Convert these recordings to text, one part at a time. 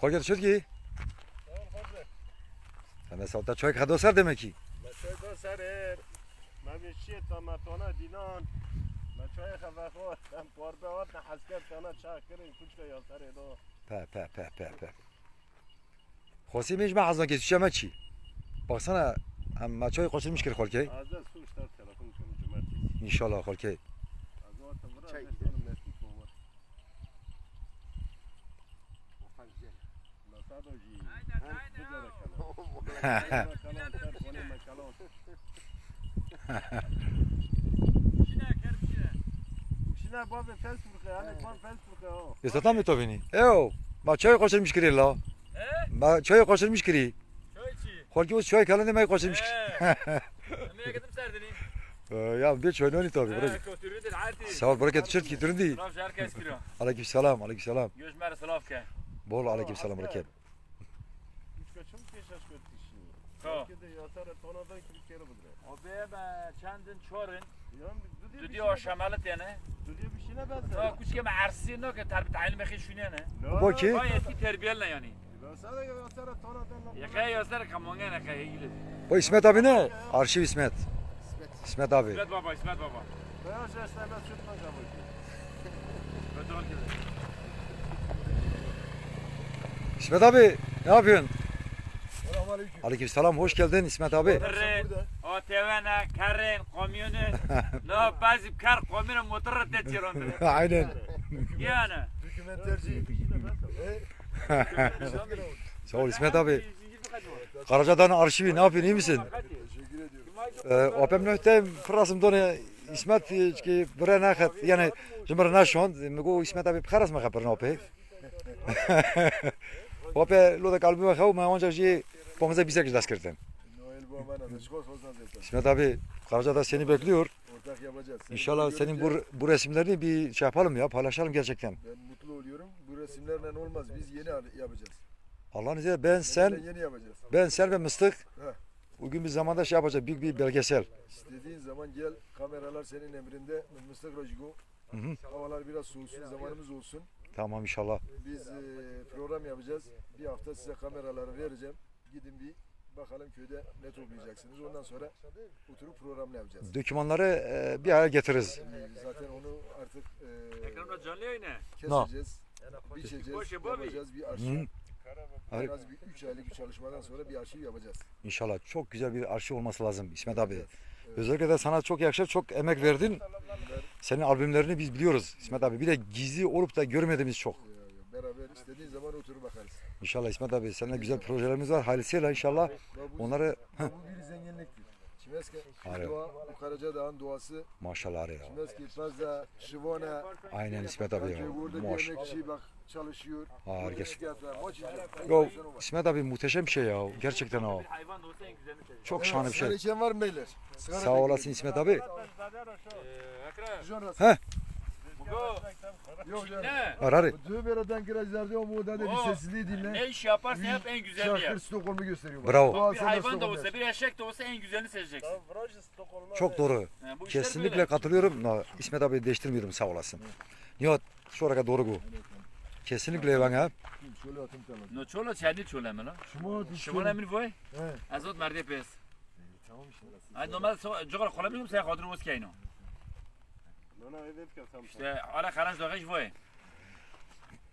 Kol getir şöyle ki. Sen de saatte çay kadar ser demek ki. Pe pe pe pe pe. Xosi mecme hazan ke şişeme çi. Baksana hem maçoy koşulmuş kir kolkey. İnşallah kolkey. Yesatan mı tobini? Eyo. Maçoy koşulmuş kir la. He? Maçoy koşulmuş kiri. Çay içi. Kolkey uz çay kalın demek koşulmuş. He. Nereye gittim serdini? Ya bir çay noni tabi. He, kötürüdür artık. Sağ ol bereket tişört getirindi. Sılav herkes kiriyor. Aleyküm selam, aleyküm selam. Gözmer sılav ke. Bol aleyküm selam bereket. Ko. O be be çandın çorun. Düdü o şamalet yani. Ha kuş ke mersi no ke terbi tayin mekhi şuniye ne? Bu ki? Ha eski terbiyelle yani. Yakaya yazar kamonga ne kaya ilgili. Bu İsmet abi ne? Arşiv İsmet. İsmet abi. İsmet baba, İsmet baba. Bedol gibi. İsmet abi ne yapıyorsun? Aleyküm selam, hoş geldin İsmet abi. Tırın, o tevene, karın, komyonu. No bazı kar komyonu motoru teçiron. Aynen. Yani. Sağ ol İsmet abi. Karacadağ'ın arşivi ne yapıyorsun, iyi misin? Ee, opem nöhtem pırasım donu İsmet ki bre nahat yani jimre nashon mego İsmet abi pıraras mı kapır nope. Ope lo da kalbime xav ma onca ji pomza bisek das kirten. İsmet abi Karacadağ seni bekliyor. Ortak yapacağız. Seni İnşallah senin bu bu resimlerini bir şey yapalım ya paylaşalım gerçekten. Ben mutlu oluyorum. Bu resimlerle olmaz. Biz yeni yapacağız. Allah'ın izniyle ben sen Seninle yeni yapacağız. ben sen ve Mıstık Heh. Bugün bir zamanda şey yapacağız büyük bir belgesel. İstediğin zaman gel. Kameralar senin emrinde. Hı hı. Havalar biraz soğusun. Zamanımız olsun. Tamam inşallah. Biz e, program yapacağız. Bir hafta size kameraları vereceğim. Gidin bir bakalım köyde ne toplayacaksınız. Ondan sonra oturup programla yapacağız. Dokümanları e, bir araya getiririz. E, zaten onu artık e, canlı yayını. keseceğiz. Biçeceğiz. Yapacağız bir arşiv. Har- En az bir 3 aylık bir çalışmadan sonra bir arşiv yapacağız. İnşallah çok güzel bir arşiv olması lazım İsmet abi. Evet. Özellikle de sana çok yakışır, çok emek verdin. Senin albümlerini biz biliyoruz İsmet abi. Bir de gizli olup da görmediğimiz çok. Beraber istediğin zaman oturup bakarız. İnşallah İsmet abi seninle güzel projelerimiz var. Hayırlısıyla inşallah onları bu bir zenginliktir. Harika. dua, duası. maşallah araya. Çimeske, fazla, Şivona, Aynen İsmet abi ya. Maş. bak çalışıyor. İçin. Yo, İsmet abi muhteşem bir şey ya. Gerçekten o. Çok şahane bir Sigara şey. içen var mı beyler? Sigara Sağ olasın İsmet abi. Ee. Heh. Yok canım. Ne? Ararı. Düğmeradan kiracılar diyor mu da bir sessizliği dinle. Ne iş yaparsan yap en güzelini yap. Stockholm'u gösteriyor. Bravo. Doğal Bir hayvan da olsa, bir eşek de olsa en güzelini seçeceksin. Çok doğru. Ha, bu işler Kesinlikle böyle. katılıyorum. No, İsmet abi değiştirmiyorum sağ olasın. Nihat şu araka doğru bu. Kesinlikle bana. Şöyle atım tamam. No çolo çeldi çolo hemen ha. Şuma at Şuman emin voy. He. Azot merdi pes. Tamam işte. Ay normal jogar kola bilim sen kadro vos kayno. İşte ala karanç doğaç voy.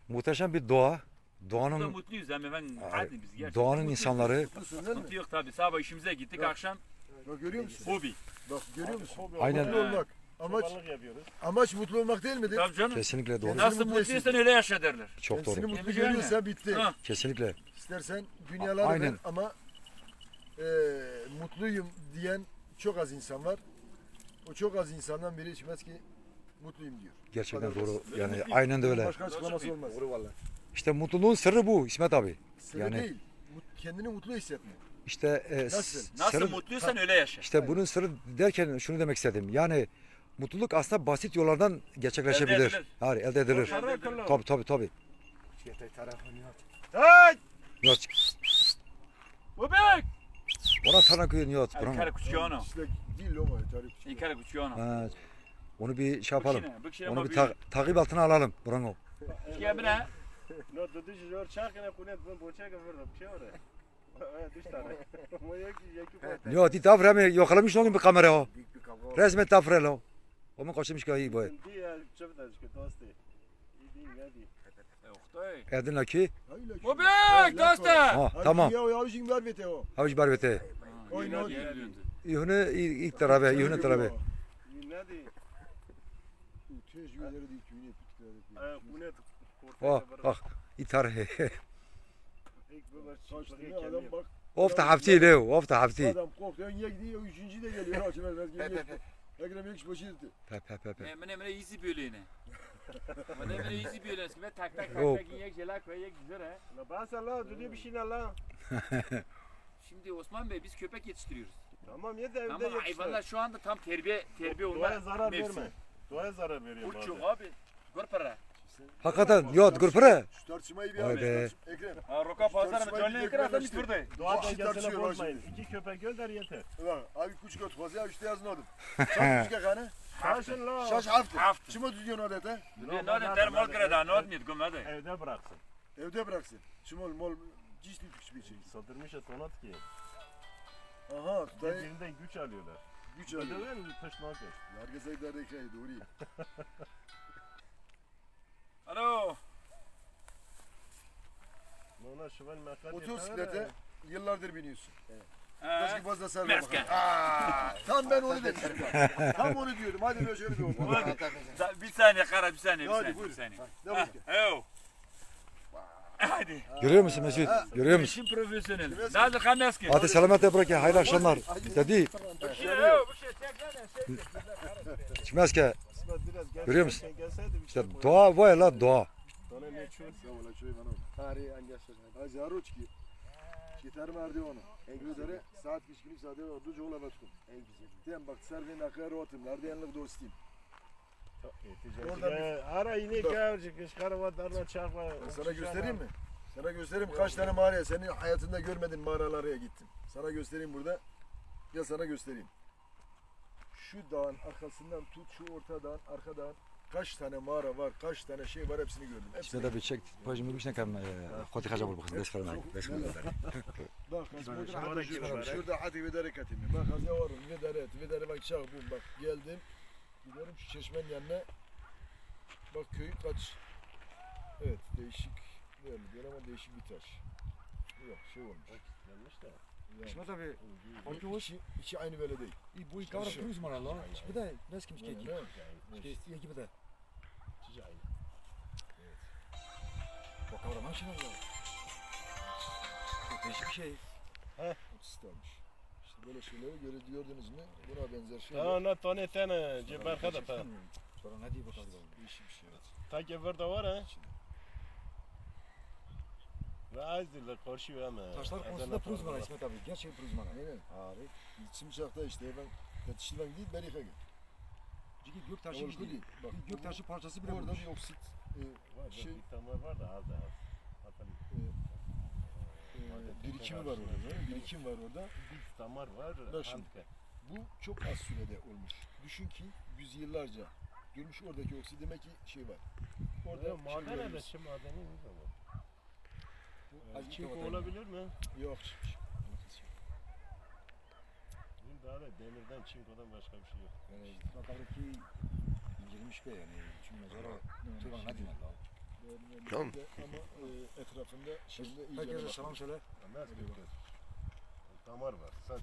Muhteşem bir doğa. Biz de Doğanın mutluyuz ben Ay, hadi biz gerçekten. doğanın mutluyuz. insanları Mutlusun değil mi? Sıkıntı yok tabi. Sabah işimize gittik akşam Bak görüyor musun? hobi. Bak görüyor musun? Aynen. Mutlu olmak. Amaç amaç mutlu olmak değil midir? Tabii canım. kesinlikle doğru. Kendini Nasıl mutlu mutluysan öyle yaşa derler. Çok Kendisini doğru. mutlu Yemiş görüyorsa bitti. Ha. Kesinlikle. İstersen dünyaları Aynen. ver ama e, mutluyum diyen çok az insan var. O çok az insandan biri içmez ki mutluyum diyor. Gerçekten Kadar doğru. basit. Yani aynen de öyle. Başka açıklaması olmaz. İşte mutluluğun sırrı bu İsmet abi. Sırrı Yani- değil. Mut- kendini mutlu hissetmek. İşte e, Nasıl? Nasıl sırrı- mutluysan öyle yaşa. İşte bunun sırrı derken şunu demek istedim. Yani mutluluk aslında basit yollardan gerçekleşebilir. Elde edilir. Hayır, elde edilir. Tabii tabii tabii. Hey! Nihat. Bebek! Bana tane kıyın Nihat. Bana. kare kuçuyono. İşte değil o mu? Tarih. Ha, Onu bir şey yapalım. Onu bir ta- takip altına alalım. Bir ne? No, du dich jor çakene kunet ben boçak verdim. Bir şey var. Üç tane. Ya di tafre mi yakalamış onun bir kamera o. Resmen tafre lo. O mu kaçmış ki bu. Dostu. Edin la ki. Hayla şu- Bu büyük dostum. Ha tamam. Ya ya şimdi ver bete o. Barbete. Yine hadi. döndü. İhune ilk tarabe, ihune tarabe. İyi ne di. Tecrübeleri değil ki yine Ee, kunet. Oh bak. İtar he. Of da hafti leo, of da hafti. Adam korktu. Niye gidiyor? Üçüncü de geliyor. Açım vermez. Geliyor. Ekrem Yekş başı yırttı. Pe pe pe pe. Ne mene mene easy bölüğüne. Mene mene easy bölüğüne. Ve tak tak tak tak yiyek jelak ve yiyek güzel he. La bas Allah, düdüğü bir şey ne la? Şimdi Osman Bey biz köpek yetiştiriyoruz. Tamam ye de evde Ama hayvanlar şu anda tam terbiye terbiye olma Doğaya zarar mevsimi. verme. Doğaya zarar veriyor Uçuk bazen. abi. Gör para. Hakikaten yot bir Vay be. Ekrem. Ha roka pazarı mı? Johnny Enker'e adam Doğa Bak, dengesini tartışıyor, bozmayın. İki köpek gönder yeter. Ulan abi küçük ot fazla ya işte yazın oğlum. Şaş küçük kanı. Şaşın la. Şaş haftı. Haftı. Çimo düzüyorsun orada da. Ne ne der mal greda not nit gumade. Evde bıraksın. Evde bıraksın. Çimol mol cisli bir şey. Satırmış et onat ki. Aha tutayı Birbirinden güç alıyorlar. Güç alıyor. Ödever mi taşımak et? Yargı sayılarda hikaye doğru. Alo. Ona şıvel mekat Otosiklete yıllardır biniyorsun. Ha. Başka fazla sarma bakalım. Aa, Tam ben onu dedim. Tam onu diyordum. Hadi böyle şöyle bir. Da- Bir saniye kara bir saniye bir Hadi saniye. buyurun. Bir saniye. Devam et. Eyo. Hadi. Görüyor musun Mesut? Görüyor musun? İşin profesyonel. Nazlı Kameski. Hadi selamet bırak ya. Hayırlı akşamlar. Dedi. Gel- Görüyor musun? İşte doğa var la angesız. Az yaroçki. Yeter merdi onu. Engledere saat kiş günü saate ordu çoğula batkum. En güzel. Dem bak serve nakar otum. Nerede yanlık dostum. Oradan Ee, Ara inek yavrucuk. Kışkarı darla çarpma. Ben sana göstereyim mi? Sana göstereyim kaç tane mağaraya senin hayatında görmedin mağaralara gittim. Sana göstereyim burada. Ya sana göstereyim. Şu dağın arkasından tut şu orta dağın arka dağın kaç tane mağara var, kaç tane şey var hepsini gördüm. Hepsini. İşte de bir çek. Pajımı bir şey kam. Koti kaca bul bakın. Beş karına. Beş karına. Bak Şurada şurada kim şurada var, şurada hadi vedere katimi. Bak hadi varım vedere et vedere bak çağ bum bak geldim. Gidiyorum şu çeşmenin yanına. Bak köy kaç. Evet değişik. Böyle diyor ama değişik bir taş. Yok şey olmuş. Yanlış da. Yani, İsmet abi. İçi, içi, içi aynı böyle değil. Bu kavra kruz mara la. Bir de bez kim Ne? çekti. İyi gibi de. Bak kavra maşına la. Çok değişik bir şey. Otistarmış. İşte böyle şeyleri göre gördünüz mü? Buna benzer şeyler. Ta ona tane tane cebar kada ta. Sonra ne diye bakalım. Değişik bir şey. Evet. Ta gever de var ha. Ve az karşı ama. Taşlar konusunda pruz mara İsmet abi. Gerçek pruz mara. Aynen. Abi. İçim çakta işte ben yetiştirmem değil Berika gel. Çünkü gök taşı işte. değil. Bak Bir gök taşı parçası bile Orada bir oksit e, Var şey şey. damar var da az da az. Zaten e, birikimi var orada. değil mi? Birikim var orada. bir damar var. Bak şimdi. handika. Bu çok az sürede olmuş. Düşün ki yüzyıllarca görmüş oradaki oksit demek ki şey var. Orada Orada şey maden de görüyoruz. şimdi madeni ne zaman? Az Çink kapatalım. olabilir mi? Yok. Bizim daha da demirden çinkodan başka bir şey yok. Yani İsmet abi incelmiş be yani. Çünkü mezara tüvan ne diyeyim la. Tamam. Ama e, etrafında şimdi Herkese iyice selam söyle. Bir Damar var. Sadece